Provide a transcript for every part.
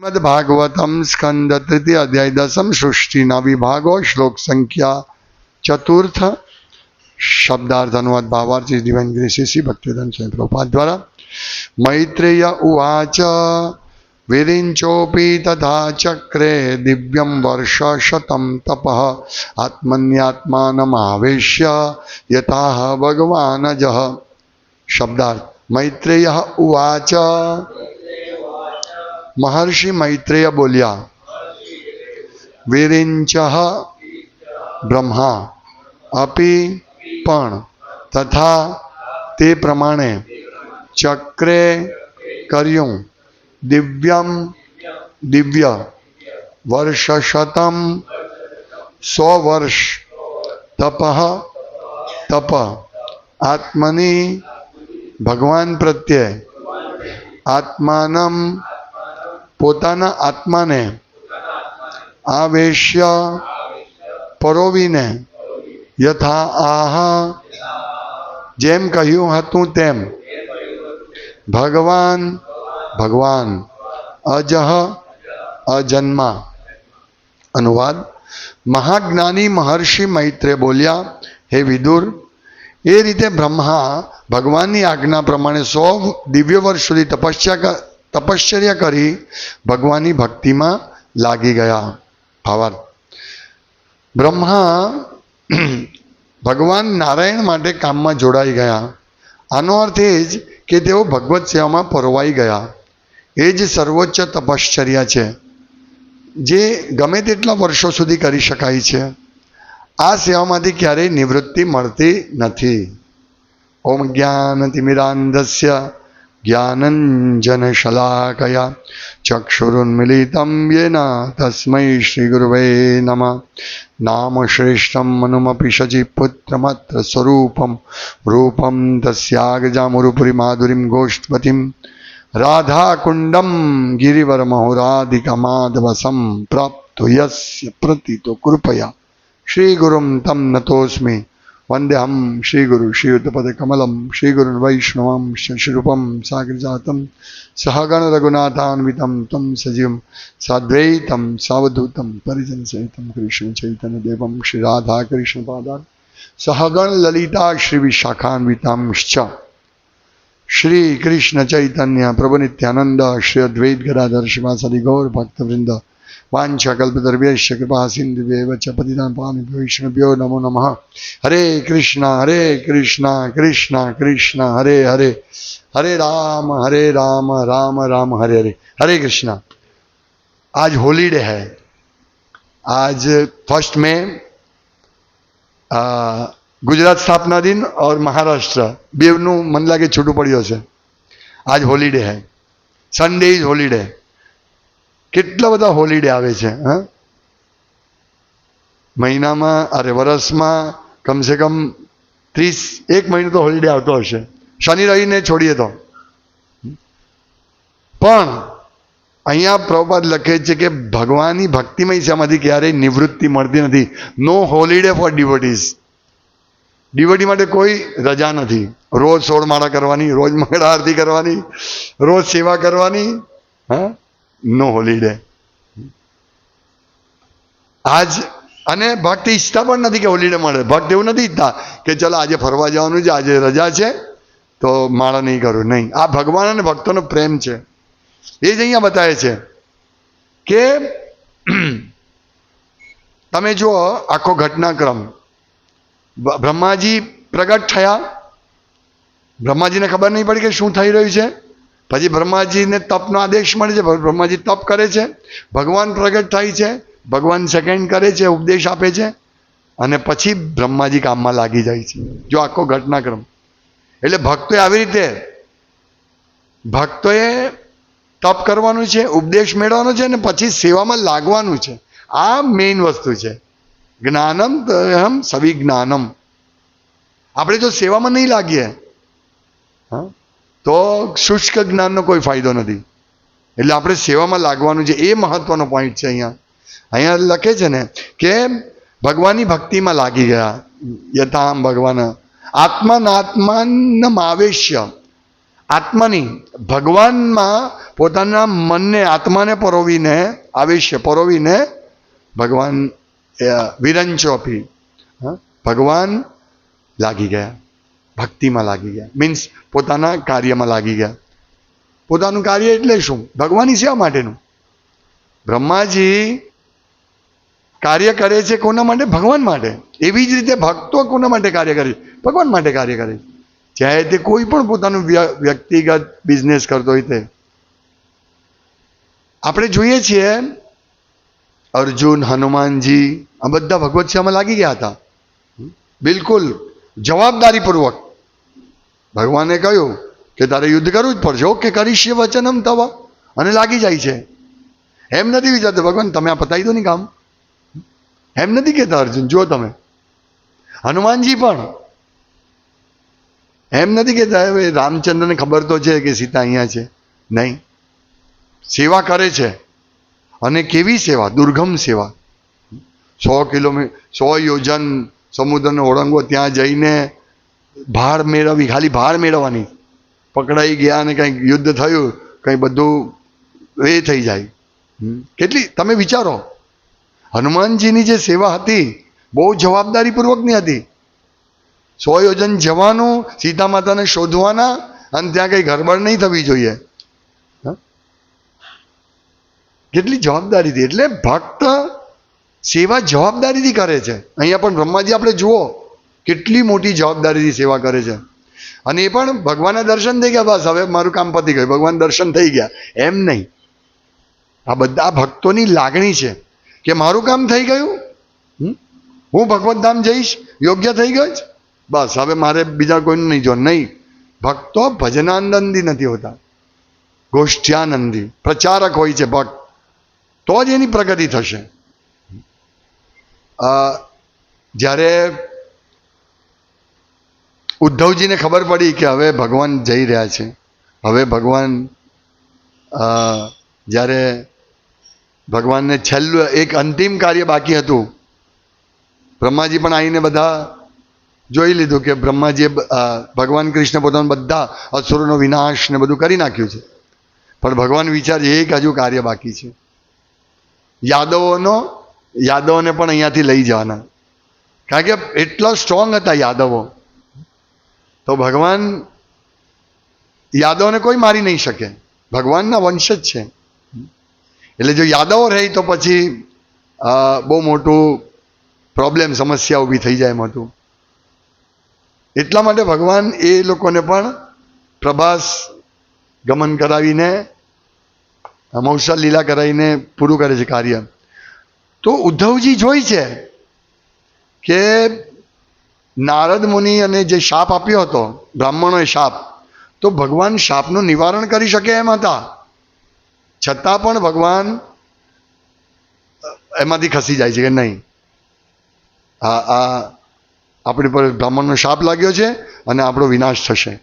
શ્રીમદ ભાગવતમ સ્કંદ તૃતીય અધ્યાય દસમ સૃષ્ટિના વિભાગો શ્લોક સંખ્યા ચતુર્થ શબ્દાર્થ અનુવાદ ભાવાર્થ દિવાન ગ્રેસી ભક્તિધન સ્વામી પ્રભુપાદ દ્વારા મૈત્રેય ઉવાચ વિરિંચોપી તથા ચક્રે દિવ્યમ વર્ષ શતમ તપ આત્મન્યાત્માનમાવેશ્ય યથા ભગવાન જ શબ્દાર્થ મૈત્રેય ઉવાચ મહર્ષિ મૈત્રેય બોલ્યા વિરિંચ બ્રહ્મા, અપી પણ તથા તે પ્રમાણે ચક્રે કર્યું. દિવ્યમ દિવ્ય વર્ષશતમ સો વર્ષ તપ તપ. આત્મની ભગવાન પ્રત્યે આત્માનમ પોતાના આત્માને આ વેશ્ય પરોવીને યથા આહ. જેમ કહ્યું હતું તેમ ભગવાન ભગવાન, અજહ, અજન્મા. અનુવાદ. મહાજ્ઞાની મહર્ષિ મૈત્રે બોલ્યા, હે વિદુર, એ રીતે બ્રહ્મા ભગવાનની આજ્ઞા પ્રમાણે સો દિવ્ય વર્ષ સુધી તપસ્યા તપશ્ચર્યા કરી ભગવાનની ભક્તિમાં લાગી ગયા ભાવાર બ્રહ્મા ભગવાન નારાયણ માટે કામમાં જોડાઈ ગયા. આનો અર્થ એ જ કે તેઓ ભગવત સેવામાં પરોવાઈ ગયા. એ જ સર્વોચ્ચ તપશ્ચર્યા છે, જે ગમે તેટલા વર્ષો સુધી કરી શકાય છે. આ સેવામાંથી ક્યારેય નિવૃત્તિ મળતી નથી. ઓમ જ્ઞાનતિમિરાંધસ્ય જ્ઞાનંજન શલાકયા ચક્ષુરુન્મિલિતમ યેન તસ્મૈ શ્રી ગુરુવે નમઃ નામ શ્રેષ્ઠમ મનુમપી શચી પુત્રમાત્ર સ્વરૂપમ રૂપમ તસ્યાગજામુરુપુરી માધુરીમ ગોષ્ઠવતીમ રાધાકુંડમ ગિરિવરમહોરાધિકમાધવસમ પ્રાપ્તો યસ્ય પ્રતિતો કૃપયા શ્રીયુતપદ કમલમ શ્રીગુરુન વૈષ્ણવમ શ્રીરૂપમ સાગરજાતમ સહગણ રઘુનાથાન્વિતમ તમ સજીવમ સાદ્વૈતમ સાવધૂતમ પરિજન સહિતમ કૃષ્ણ ચૈતન્ય દેવમ શ્રી કૃષ્ણ ચૈતન્ય પ્રભુ નિત્યાનંદ શ્રી અદ્વૈત ગદાધર શ્રીવાસદિ ગૌર ભક્તવૃંદ વાંછકલ્પદર્ભ્યશ્ચ કૃપા સિંધુભ્યેવ ચ પતિતાં પાવનેભ્યો વૈષ્ણવ્યો નમો નમઃ હરે કૃષ્ણ હરે કૃષ્ણ કૃષ્ણ કૃષ્ણ હરે હરે હરે રામ હરે રામ રામ રામ હરે હરે हरे कृष्णा आज होली डे है आज फर्स्ट में आ, ગુજરાત સ્થાપના દિન और મહારાષ્ટ્ર બેવનું મન લાગે છૂટું પડ્યો છે આજ હોલીડે હે સન્ડે ઇઝ હોલીડે કેટલા બધા હોલિડે આવે છે, હા? મહિનામાં, અરે વર્ષમાં કમસે કમ ત્રીસ, એક મહિનો તો હોલિડે આવતો હશે. શનિ, રવિને છોડીએ તો. પણ અહીંયા પ્રભુપાદ લખે છે કે ભગવાનની ભક્તિમય સેમાંથી ક્યારેય નિવૃત્તિ મળતી નથી. No holiday for devotees devotee માટે કોઈ રજા નથી. રોજ સોળ માળા કરવાની, રોજ મંગળા આરતી કરવાની, રોજ સેવા કરવાની, હા? નો હોલીડે આજ અને ભક્ત ઈચ્છતા પણ નથી કે હોલીડે મળે. ભક્ત એવું નથી ઈચ્છતા કે ચલો આજે ફરવા જવાનું છે, આજે રજા છે, તો માળા નહીં કરું. નહીં. આ ભગવાન અને ભક્તોનો પ્રેમ છે. એ જ અહીંયા બતાવે છે કે તમે જુઓ આખો ઘટનાક્રમ. બ્રહ્માજી પ્રગટ થયા. બ્રહ્માજીને ખબર નહીં પડી કે શું થઈ રહ્યું છે? પછી બ્રહ્માજીને તપનો આદેશ મળે છે. બ્રહ્માજી તપ કરે છે. ભગવાન પ્રગટ થાય છે. ભગવાન સેકન્ડ કરે છે, ઉપદેશ આપે છે અને પછી બ્રહ્માજી કામમાં લાગી જાય છે. જો આખો ઘટનાક્રમ. એટલે ભક્તોએ આવી રીતે ભક્તોએ તપ કરવાનું છે, ઉપદેશ મેળવવાનો છે અને પછી સેવામાં લાગવાનું છે. આ મેઇન વસ્તુ છે. જ્ઞાનમ હમ સવિજ્ઞાનમ. આપણે જો સેવામાં નહીં લાગીએ, હા તો શુષ્ક જ્ઞાનનો કોઈ ફાયદો નથી. એટલે આપણે સેવામાં લાગવાનું છે, એ મહત્વનો પોઈન્ટ છે અહીંયા. અહીંયા લખે છે ને કે ભગવાનની ભક્તિમાં લાગી ગયા, યથામ ભગવાન. આત્માનાત્માનમ આવેશ્ય. આત્માની, ભગવાનમાં પોતાના મનને, આત્માને પરોવીને, આવેશ્ય, પરોવીને ભગવાન વિરંચોપી? ભગવાન લાગી ગયા. ભક્તિમાં લાગી ગયા. મીન્સ પોતાના કાર્યમાં લાગી ગયા. પોતાનું કાર્ય એટલે શું? ભગવાનની સેવા માટેનું. બ્રહ્માજી કાર્ય કરે છે કોના માટે? ભગવાન માટે. એવી જ રીતે ભક્તો કોના માટે કાર્ય કરે ભગવાન માટે કાર્ય કરે ચાહે તે કોઈ પણ પોતાનું વ્યક્તિગત બિઝનેસ કરતો હોય તે. આપણે જોઈએ છીએ અર્જુન, હનુમાનજી, આ બધા ભગવત સેવામાં લાગી ગયા હતા. બિલકુલ જવાબદારીપૂર્વક. ભગવાને કહ્યું કે તારે યુદ્ધ કરવું જ પડશે. ઓકે, કરીશ વચનમ તવા. અને લાગી જાય છે. એમ નથી વિચારતો, ભગવાન, તમે આ પતાવી દો ને કામ એમ નથી કહેતા અર્જુન જો તમે. હનુમાનજી પણ એમ નથી કહેતા, હવે રામચંદ્રને ખબર તો છે કે સીતા અહીંયા છે. નહીં. સેવા કરે છે. અને કેવી સેવા? દુર્ગમ સેવા. સો કિલોમીટર સો યોજન સમુદ્રનો ઓળંગો ત્યાં જઈને ભાર મેળવવી, ખાલી ભાર મેળવવાની. પકડાઈ ગયા અને કંઈક યુદ્ધ થયું, કંઈ બધું એ થઈ જાય. કેટલી? તમે વિચારો. હનુમાનજીની જે સેવા હતી, બહુ જવાબદારીપૂર્વકની હતી. સો યોજન જવાનું સીતા માતાને શોધવાના, અને ત્યાં કંઈ ગરબડ નહીં થવી જોઈએ? કેટલી જવાબદારી હતી. એટલે ભક્ત સેવા જવાબદારીથી કરે છે. અહીંયા પણ બ્રહ્માજી, આપણે જુઓ. કેટલી મોટી જવાબદારીથી સેવા કરે છે. અને એ પણ ભગવાનના દર્શન થઈ ગયા, બસ. હવે મારું કામ પતી ગયું. ભગવાન દર્શન થઈ ગયા. એમ નહીં. આ બધા ભક્તોની લાગણી છે કે મારું કામ થઈ ગયું? હું ભગવત ધામ જઈશ? યોગ્ય થઈ ગયો જ બસ. હવે મારે બીજા કોઈને નહીં જો નહીં. ભક્તો ભજનાનંદી નથી હોતા. ગોષ્ઠ્યાનંદી. પ્રચારક હોય છે ભક્ત. તો જ એની પ્રગતિ થશે. જ્યારે ઉદ્ધવજીને ખબર પડી કે હવે ભગવાન જઈ રહ્યા છે. હવે ભગવાન જ્યારે ભગવાનને છેલ્લું એક અંતિમ કાર્ય બાકી હતું, બ્રહ્માજી પણ આવીને બધા જોઈ લીધું કે બ્રહ્માજીએ ભગવાન કૃષ્ણ પોતાના બધા અસુરોનો વિનાશ ને બધું કરી નાખ્યું છે. પણ ભગવાન વિચાર એક હજુ કાર્ય બાકી છે. યાદવોનો, યાદવોને પણ અહીંયાથી લઈ જવાના. કારણ કે એટલા સ્ટ્રોંગ હતા યાદવો. તો ભગવાન યાદવને કોઈ મારી નહીં શકે. ભગવાનના વંશ જ છે. એટલે જો યાદવો રહે તો પછી બહુ મોટું પ્રોબ્લેમ સમસ્યા ઊભી થઈ જાય એમ હતું. એટલા માટે ભગવાન એ લોકોને પણ પ્રભાસ ગમન કરાવીને મૌસલ લીલા કરાવીને પૂરું કરે છે કાર્ય. તો ઉદ્ધવજી જોઈ છે કે નારદ મુનિ અને જે શાપ આપ્યો હતો, બ્રાહ્મણોએ શાપ, તો ભગવાન શાપનું નિવારણ કરી શકે એમ હતા. છતાં પણ ભગવાન એમાંથી ખસી જાય છે કે નહીં? આ આ આપણી પર બ્રાહ્મણનો શાપ લાગ્યો છે અને આપણો વિનાશ થશે.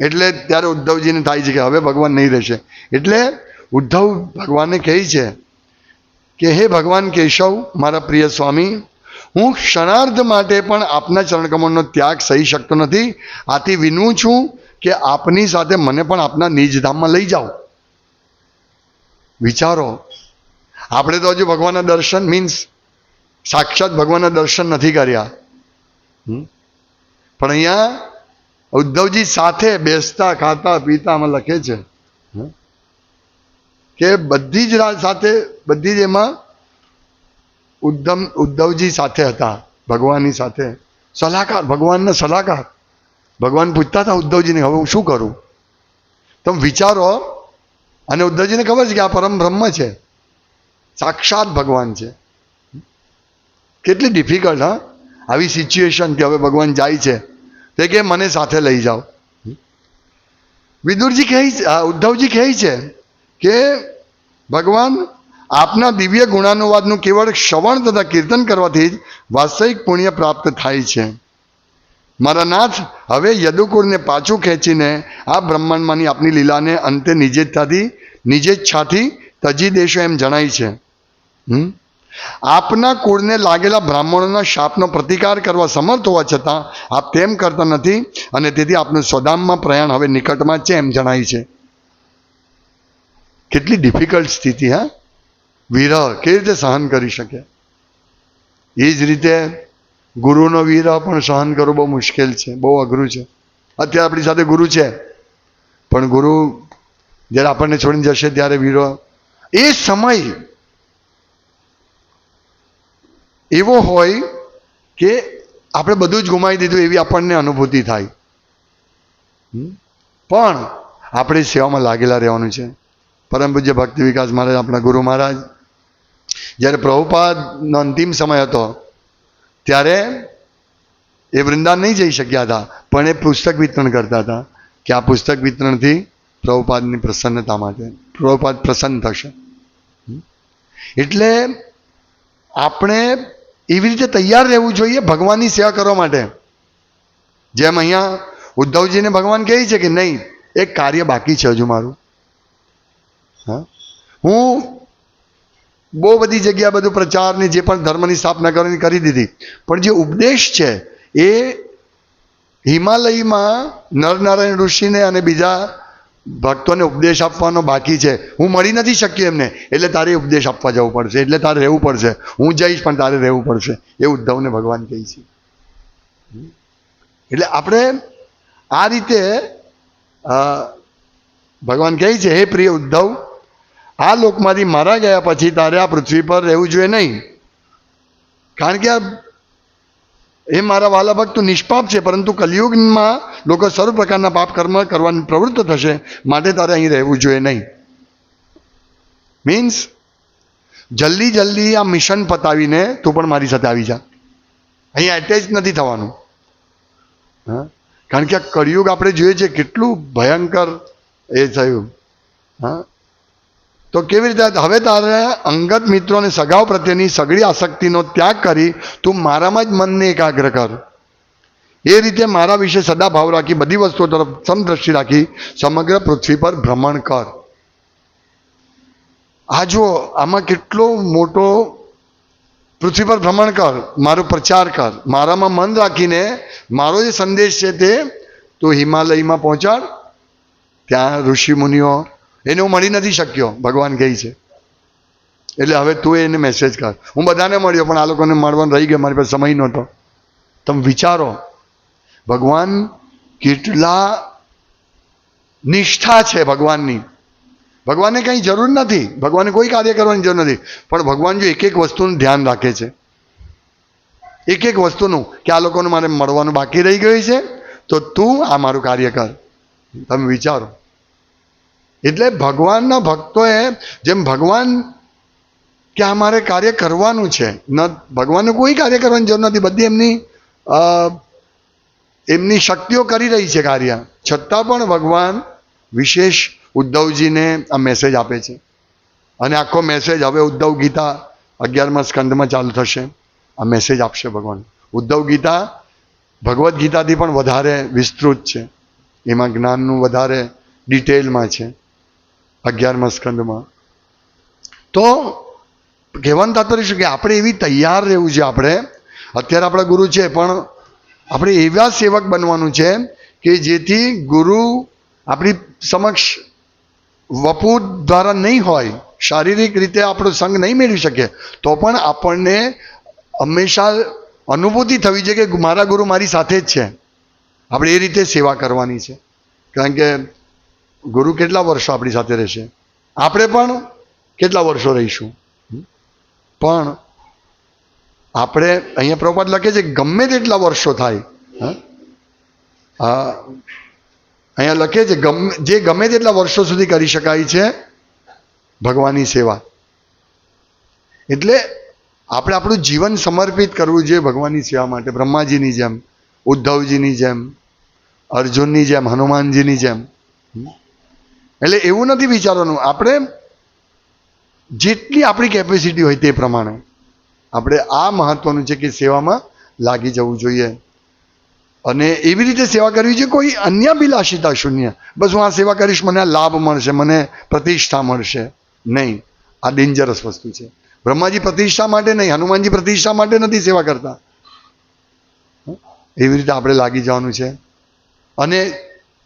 એટલે ત્યારે ઉદ્ધવજીને થાય છે કે હવે ભગવાન નહીં રહેશે. એટલે ઉદ્ધવ ભગવાનને કહે છે કે, હે ભગવાન કેશવ, મારા પ્રિય સ્વામી હું ક્ષણાર્ધ માટે પણ આપના ચરણકમળનો ત્યાગ સહી શકતો નથી આથી વિનવું છું કે આપની સાથે મને પણ આપના નિજધામમાં લઈ જાઓ વિચારો, આપણે તો હજુ ભગવાનના દર્શન મીન્સ સાક્ષાત ભગવાનના દર્શન નથી કર્યા? પણ અહીંયા ઉદ્ધવજી સાથે બેસતા, ખાતા, પીતા આમાં લખે છે? કે બધી જ સાથે બધી જ એમાં ઉદ્ધમ ઉદ્ધવજી સાથે હતા, ભગવાનની સાથે. સલાહકાર, ભગવાનના સલાહકાર. ભગવાન પૂછતા હતા ઉદ્ધવજીને, હવે હું શું કરું? તમે વિચારો. અને ઉદ્ધવજીને ખબર છે કે આ પરમ બ્રહ્મ છે. સાક્ષાત ભગવાન છે. કેટલી ડિફિકલ્ટ હા? આવી સિચ્યુએશન કે હવે ભગવાન જાય છે. તે કે, મને સાથે લઈ જાઓ. વિદુરજી કહે ઉદ્ધવજી કહે છે કે, ભગવાન આપના દિવ્ય ગુણાનુવાદનું કેવળ શ્રવણ તથા કીર્તન કરવાથી જ વાસ્તવિક પુણ્ય પ્રાપ્ત થાય છે. મારા નાથ, હવે યદુકુળને પાછું ખેંચીને આ બ્રહ્માંડમાંની આપની લીલાને અંતે નિજેચ્છાથી નિજેચ્છાથી તજી દેશો એમ જણાય છે. આપના કુળને લાગેલા બ્રાહ્મણોના શાપનો પ્રતિકાર કરવા સમર્થ હોવા છતાં આપ તેમ કરતા નથી અને તેથી આપનું સ્વધામમાં પ્રયાણ હવે નિકટમાં છે એમ જણાય છે. કેટલી ડિફિકલ્ટ સ્થિતિ, હા? વિરહ કેવી રીતે સહન કરી શકે? એ જ રીતે ગુરુનો વિરહ પણ સહન કરવો બહુ મુશ્કેલ છે, બહુ અઘરું છે. અત્યારે આપણી સાથે ગુરુ છે, પણ ગુરુ જ્યારે આપણને છોડીને જશે ત્યારે વિરહ, એ સમય એવો હોય કે આપણે બધું જ ગુમાવી દીધું એવી આપણને અનુભૂતિ થાય. પણ આપણે સેવામાં લાગેલા રહેવાનું છે. પરમ પૂજ્ય ભક્તિ વિકાસ મહારાજ, આપણા ગુરુ મહારાજ જ્યારે પ્રભુપાદનો અંતિમ સમય હતો, ત્યારે એ વૃંદાવન નહીં જઈ શક્યા હતા, પણ એ પુસ્તક વિતરણ કરતા હતા કે આ પુસ્તક વિતરણથી પ્રભુપાદની પ્રસન્નતા માટે, પ્રભુપાદ પ્રસન્ન થશે? એટલે આપણે એવી રીતે તૈયાર રહેવું જોઈએ ભગવાનની સેવા કરવા માટે. જેમ અહીંયા ઉદ્ધવજીને ભગવાન કહે છે કે નહીં, એક કાર્ય બાકી છે હજુ મારું. હા. હું બહુ બધી જગ્યા બધું પ્રચારની જે પણ ધર્મની સ્થાપના કરવાની કરી દીધી. પણ જે ઉપદેશ છે એ હિમાલયમાં નરનારાયણ ઋષિને અને બીજા ભક્તોને ઉપદેશ આપવાનો બાકી છે. હું મળી નથી શક્યો એમને. એટલે તારે ઉપદેશ આપવા જવું પડશે. એટલે તારે રહેવું પડશે. હું જઈશ, પણ તારે રહેવું પડશે. એ ઉદ્ધવને ભગવાન કહે છે. એટલે આપણે આ રીતે ભગવાન કહે છે, હે પ્રિય ઉદ્ધવ આ લોકમાંથી મારા ગયા પછી તારે આ પૃથ્વી પર રહેવું જોઈએ નહીં. કારણ કે આ એ મારા વાલા ભક્ત નિષ્પાપ છે, પરંતુ કલયુગમાં લોકો સર્વ પ્રકારના પાપ કર્મ કરવાની પ્રવૃત્ત થશે, માટે તારે અહીં રહેવું જોઈએ નહીં. મીન્સ જલ્દી જલ્દી આ મિશન પતાવીને તું પણ મારી સાથે આવી જા. અહીં એટેચ નથી થવાનું. હા? કારણ કે આ કળિયુગ આપણે જોઈએ છીએ કેટલું ભયંકર એ થયું. હા? તો કેવી રીતે હવે તારે અંગત મિત્રો અને સગાઓ પ્રત્યેની સગળી આસક્તિનો ત્યાગ કરી તું મારામાં જ મનને એકાગ્ર કર. એ રીતે મારા વિશે સદા ભાવ રાખી, બધી વસ્તુઓ તરફ સમદ્રષ્ટિ રાખી, સમગ્ર પૃથ્વી પર ભ્રમણ કર. આ જો આમાં કેટલો મોટો પૃથ્વી પર ભ્રમણ કર, મારો પ્રચાર કર. મારામાં મન રાખીને મારો જે સંદેશ છે તે તું હિમાલયમાં પહોંચાડ, ત્યાં ઋષિ મુનિઓ એને હું મળી નથી શક્યો, ભગવાન કહે છે. એટલે હવે તું એને મેસેજ કર. હું બધાને મળ્યો, પણ આ લોકોને મળવાનું રહી ગયો, મારી પાસે સમય નહોતો. તમે વિચારો, ભગવાન કેટલા નિષ્ઠા છે ભગવાનની. ભગવાનને કંઈ જરૂર નથી. ભગવાનને કોઈ કાર્ય કરવાની જરૂર નથી. પણ ભગવાન જો એક એક વસ્તુનું ધ્યાન રાખે છે. એક એક વસ્તુનું કે આ લોકોને મારે મળવાનું બાકી રહી ગયું છે, તો તું આ મારું કાર્ય કર. તમે વિચારો. એટલે ભગવાનના ભક્તોએ જેમ ભગવાન કે આ મારે કાર્ય કરવાનું છે, ન ભગવાનનું કોઈ કાર્ય કરવાની જરૂર નથી, બધી એમની એમની શક્તિઓ કરી રહી છે કાર્ય. છતાં પણ ભગવાન વિશેષ ઉદ્ધવજીને આ મેસેજ આપે છે. અને આખો મેસેજ હવે ઉદ્ધવ ગીતા અગિયારમાં સ્કંદમાં ચાલુ થશે. આ મેસેજ આપશે ભગવાન. ઉદ્ધવ ગીતા ભગવદ્ ગીતાથી પણ વધારે વિસ્તૃત છે. એમાં જ્ઞાનનું વધારે ડિટેલમાં છે. અગિયારમા સ્કંદમાં. તો કહેવાનું તાત્પર્ય શું કે આપણે એવી તૈયાર રહેવું છે આપણે. અત્યારે આપણા ગુરુ છે, પણ આપણે એવા સેવક બનવાનું છે કે જેથી ગુરુ આપણી સમક્ષ વપુ દ્વારા નહીં હોય, શારીરિક રીતે આપણો સંગ નહીં મેળવી શકે, તો પણ આપણને હંમેશા અનુભૂતિ થવી છે કે મારા ગુરુ મારી સાથે જ છે. આપણે એ રીતે સેવા કરવાની છે. કારણ કે ગુરુ કેટલા વર્ષો આપણી સાથે રહેશે? આપણે પણ કેટલા વર્ષો રહીશું? પણ આપણે અહીંયા પ્રભુપાદ લખે છે, ગમે તેટલા વર્ષો થાય હા? અહીંયા લખે છે, ગમે, જે ગમે તેટલા વર્ષો સુધી કરી શકાય છે, ભગવાનની સેવા. એટલે આપણે આપણું જીવન સમર્પિત કરવું જોઈએ ભગવાનની સેવા માટે. બ્રહ્માજીની જેમ, ઉદ્ધવજીની જેમ, અર્જુનની જેમ, હનુમાનજીની જેમ. એટલે એવું નથી વિચારવાનું. આપણે જેટલી આપણી કેપેસિટી હોય તે પ્રમાણે આપણે આ મહત્વનું છે કે સેવામાં લાગી જવું જોઈએ. અને એવી રીતે સેવા કરવી જોઈએ કોઈ અન્ય બિલાસિતા શૂન્ય. બસ હું આ સેવા કરીશ, મને લાભ મળશે, મને પ્રતિષ્ઠા મળશે. નહીં. આ ડેન્જરસ વસ્તુ છે. બ્રહ્માજી પ્રતિષ્ઠા માટે નહીં, હનુમાનજી પ્રતિષ્ઠા માટે નથી સેવા કરતા. એવી રીતે આપણે લાગી જવાનું છે. અને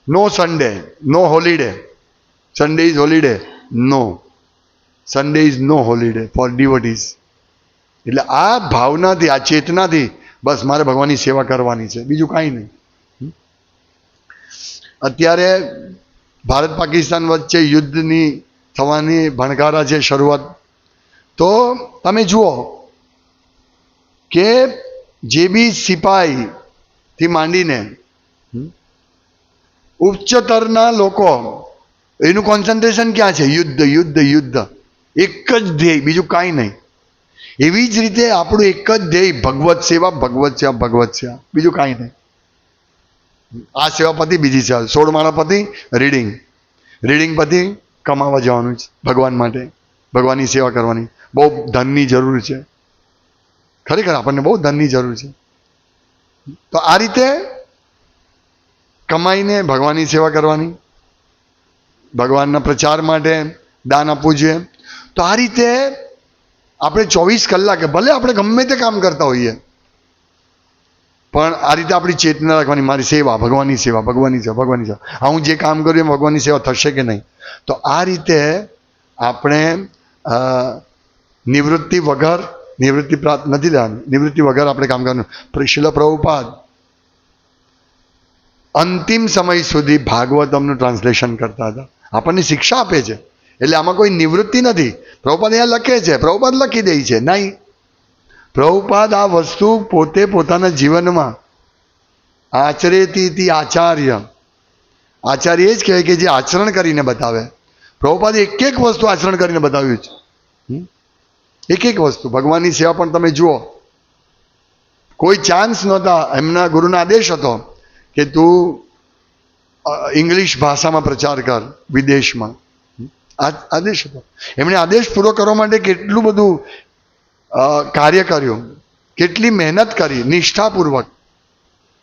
no Sunday no holiday Sunday is holiday no Sunday is no holiday for devotees એટલે આ ભાવનાથી, આ ચેતનાથી બસ મારે ભગવાનની સેવા કરવાની છે. બીજું કાંઈ નહીં. અત્યારે ભારત પાકિસ્તાન વચ્ચે યુદ્ધની થવાની ભણકારા છે શરૂઆત. તો તમે જુઓ કે જે બી સિપાહીથી માંડીને ઉચ્ચતરના લોકો એનું કોન્સન્ટ્રેશન ક્યાં છે? યુદ્ધ યુદ્ધ યુદ્ધ. એક જ ધ્યેય, બીજું કાંઈ નહીં. એવી જ રીતે આપણું એક જ ધ્યેય, ભગવત સેવા ભગવત સેવા ભગવત સેવા. બીજું કાંઈ નહીં. આ સેવા પતિ બીજી સેવા સોળ માળા પતિ રીડિંગ રીડિંગ પતિ કમાવા જવાનું છે, ભગવાન માટે. ભગવાનની સેવા કરવાની. બહુ ધનની જરૂર છે. ખરેખર આપણને બહુ ધનની જરૂર છે. તો આ રીતે કમાઈને ભગવાનની સેવા કરવાની. ભગવાનના પ્રચાર માટે દાન આપવું જોઈએ. તો આ રીતે આપણે ચોવીસ કલાકે ભલે આપણે ગમે તે કામ કરતા હોઈએ, પણ આ રીતે આપણી ચેતના રાખવાની, મારી સેવા, ભગવાનની સેવા ભગવાનની સેવા ભગવાનની સેવા. હા જે કામ કરું એમ ભગવાનની સેવા થશે કે નહીં? તો આ રીતે આપણે નિવૃત્તિ વગર, નિવૃત્તિ પ્રાપ્ત નથી લેવાની નિવૃત્તિ વગર આપણે કામ કરવાનું. શિલ પ્રભુપાદ, અંતિમ સમય સુધી ભાગવતમનું ટ્રાન્સલેશન કરતા હતા. આપણને શિક્ષા આપે છે. એટલે આમાં કોઈ નિવૃત્તિ નથી. પ્રભુપાદ અહીંયા લખે છે. પ્રભુપાદ લખી દે છે. નહીં. પ્રભુપાદ આ વસ્તુ પોતે પોતાના જીવનમાં આચરેતી આચાર્ય. આચાર્ય એ જ કહેવાય કે જે આચરણ કરીને બતાવે. પ્રભુપાદે એક એક વસ્તુ આચરણ કરીને બતાવ્યું છે? એક એક વસ્તુ. ભગવાનની સેવા પણ તમે જુઓ. કોઈ ચાન્સ નહોતા. એમના ગુરુનો આદેશ હતો કે તું ઇંગ્લિશ ભાષામાં પ્રચાર કર, વિદેશમાં. આદેશ હતો. એમણે આદેશ પૂરો કરવા માટે કેટલું બધું કાર્ય કર્યું. કેટલી મહેનત કરી, નિષ્ઠાપૂર્વક.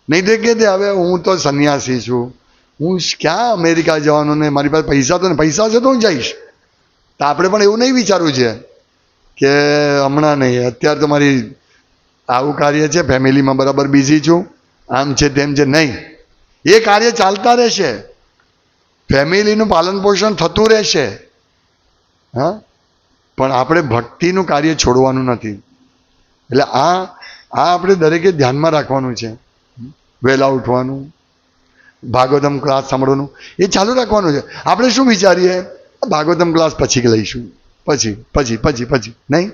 નહીં તો તે હવે હું તો સંન્યાસી છું. હું ક્યાં અમેરિકા જવાનું ને મારી પાસે પૈસા તો ને, પૈસા છે તો હું જઈશ. તો આપણે પણ એવું નહીં વિચારવું છે કે હમણાં નહીં, અત્યારે તો મારી આવું કાર્ય છે, ફેમિલીમાં બરાબર બિઝી છું. આમ છે તેમ છે નહીં. એ કાર્ય ચાલતા રહેશે. ફેમિલીનું પાલન પોષણ થતું રહેશે. હા? પણ આપણે ભક્તિનું કાર્ય છોડવાનું નથી. એટલે આ આ આપણે દરેકે ધ્યાનમાં રાખવાનું છે. વહેલા ઉઠવાનું, ભાગવતમ ક્લાસ સાંભળવાનું, એ ચાલુ રાખવાનું છે. આપણે શું વિચારીએ? ભાગવતમ ક્લાસ પછી લઈશું. પછી પછી પછી પછી. નહીં?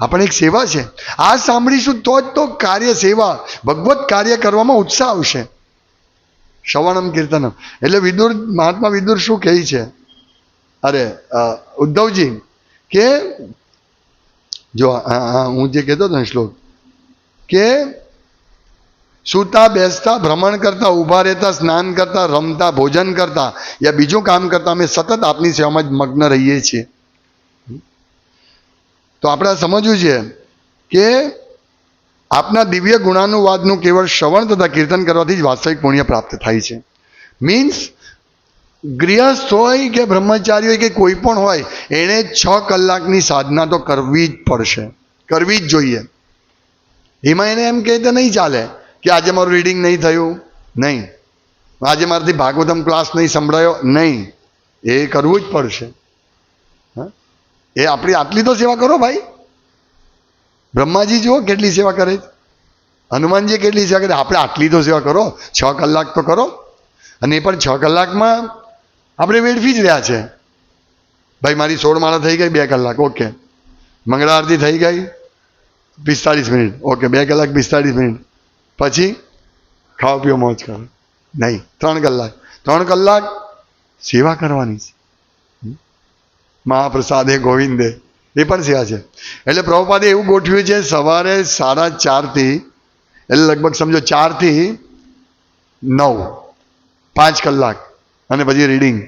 આપણે એક સેવા છે. આ સાંભળીશું તો જ તો કાર્ય સેવા, ભગવત કાર્ય કરવામાં ઉત્સાહ આવશે. શ્રવણમ કીર્તનમ. એટલે વિદુર, મહાત્મા વિદુર શું કહે છે? અરે ઉદ્ધવજી કે, જો હું જે કહેતો હતો શ્લોક, કે સૂતા, બેસતા, ભ્રમણ કરતા, ઊભા રહેતા, સ્નાન કરતા, રમતા, ભોજન કરતા યા બીજું કામ કરતા અમે સતત આપની સેવામાં જ મગ્ન રહીએ છીએ. તો આપણે સમજવું છે કે આપના દિવ્ય ગુણાનુવાદનું કેવળ શ્રવણ તથા કીર્તન કરવાથી જ વાસ્તવિક પુણ્ય પ્રાપ્ત થાય છે. મીન્સ ગૃહસ્થ હોય કે બ્રહ્મચારી હોય કે કોઈ પણ હોય, એણે છ કલાકની સાધના તો કરવી જ પડશે. કરવી જ જોઈએ. એમાં એને એમ કહે તો નહીં ચાલે કે આજે મારું રીડિંગ નહીં થયું. નહીં. આજે મારાથી ભાગવતમ ક્લાસ નહીં સંભળાયો. નહીં. એ કરવું જ પડશે. હા? એ આપણી આટલી તો સેવા કરો ભાઈ. બ્રહ્માજી જુઓ કેટલી સેવા કરે હનુમાનજી કેટલી સેવા કરે આપણે આટલી તો સેવા કરો. છ કલાક તો કરો. અને એ પણ છ કલાકમાં આપણે વેડફી જ રહ્યા છે. ભાઈ, મારી સોળ માળા થઈ ગઈ, બે કલાક. ઓકે. મંગળા આરતી થઈ ગઈ, પિસ્તાળીસ મિનિટ. ઓકે, બે કલાક, પિસ્તાળીસ મિનિટ. પછી ખાવા પીવો મોજ કરો. નહીં, ત્રણ કલાક. ત્રણ કલાક સેવા કરવાની છે? મહાપ્રસાદે, ગોવિંદે. એ પણ સેવા છે. એટલે પ્રભુપાદે એવું ગોઠવ્યું છે, સવારે સાડા ચારથી, એટલે લગભગ સમજો ચારથી નવ, પાંચ કલાક, અને પછી રીડિંગ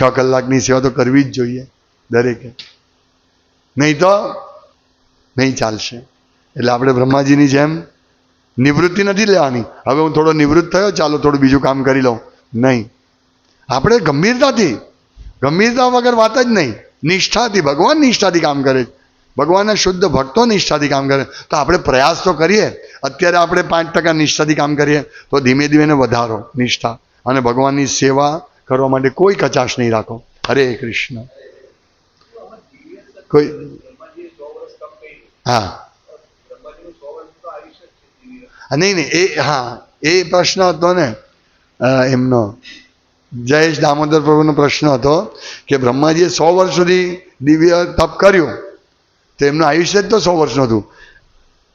છ કલાકની સેવા તો કરવી જ જોઈએ દરેકે. નહીં તો નહીં ચાલશે. એટલે આપણે બ્રહ્માજીની જેમ નિવૃત્તિ નથી લેવાની. હવે હું થોડો નિવૃત્ત થયો, ચાલો થોડું બીજું કામ કરી લઉં. નહીં. આપણે ગંભીરતાથી, ગંભીરતા વગર વાત જ નહીં. નિષ્ઠાથી, ભગવાન નિષ્ઠાથી કામ કરે છે. ભગવાનના શુદ્ધ ભક્તો નિષ્ઠાથી કામ કરે. તો આપણે પ્રયાસ તો કરીએ. અત્યારે આપણે પાંચ ટકા નિષ્ઠાથી કામ કરીએ. તો ધીમે ધીમે વધારો, નિષ્ઠા. અને ભગવાનની સેવા કરવા માટે કોઈ કચાશ નહીં રાખો. હરે કૃષ્ણ. કોઈ હા. નહીં નહીં, એ, હા, એ પ્રશ્ન હતો ને એમનો. જયેશ દામોદર પ્રભુનો પ્રશ્ન હતો કે બ્રહ્માજીએ સો વર્ષ સુધી દિવ્ય તપ કર્યું. તો એમનું આયુષ્ય જ તો સો વર્ષનું હતું.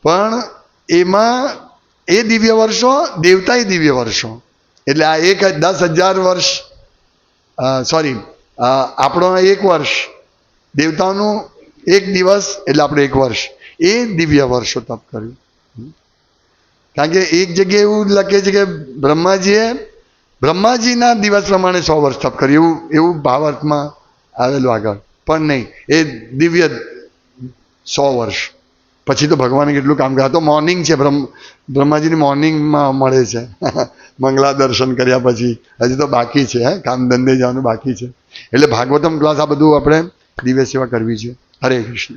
પણ એમાં એ દિવ્ય વર્ષો દેવતાએ દિવ્ય વર્ષો. એટલે આ એક દસ હજાર વર્ષ સોરી આપણો એક વર્ષ, દેવતાનું એક દિવસ એટલે આપણે એક વર્ષ. એ દિવ્ય વર્ષો તપ કર્યું. કારણ કે એક જગ્યાએ એવું લખે છે કે બ્રહ્માજીએ બ્રહ્માજીના દિવસ પ્રમાણે સો વર્ષ તપ કર્યું, એવું એવું ભાવાર્થમાં આવેલું આગળ. પણ નહીં, એ દિવ્ય સો વર્ષ. પછી તો ભગવાને કેટલું કામ કર્યું. તો મોર્નિંગ છે, બ્રહ્મ, બ્રહ્માજીની મોર્નિંગમાં મળે છે. મંગલા દર્શન કર્યા પછી. હજી તો બાકી છે, હે, કામ ધંધે જવાનું બાકી છે. એટલે ભાગવતમ ક્લાસ આ બધું આપણે દિવ્ય સેવા કરવી છે. હરે કૃષ્ણ.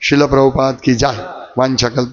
શિલ પ્રભુપાદ કી જાય. વાંછકલ્પ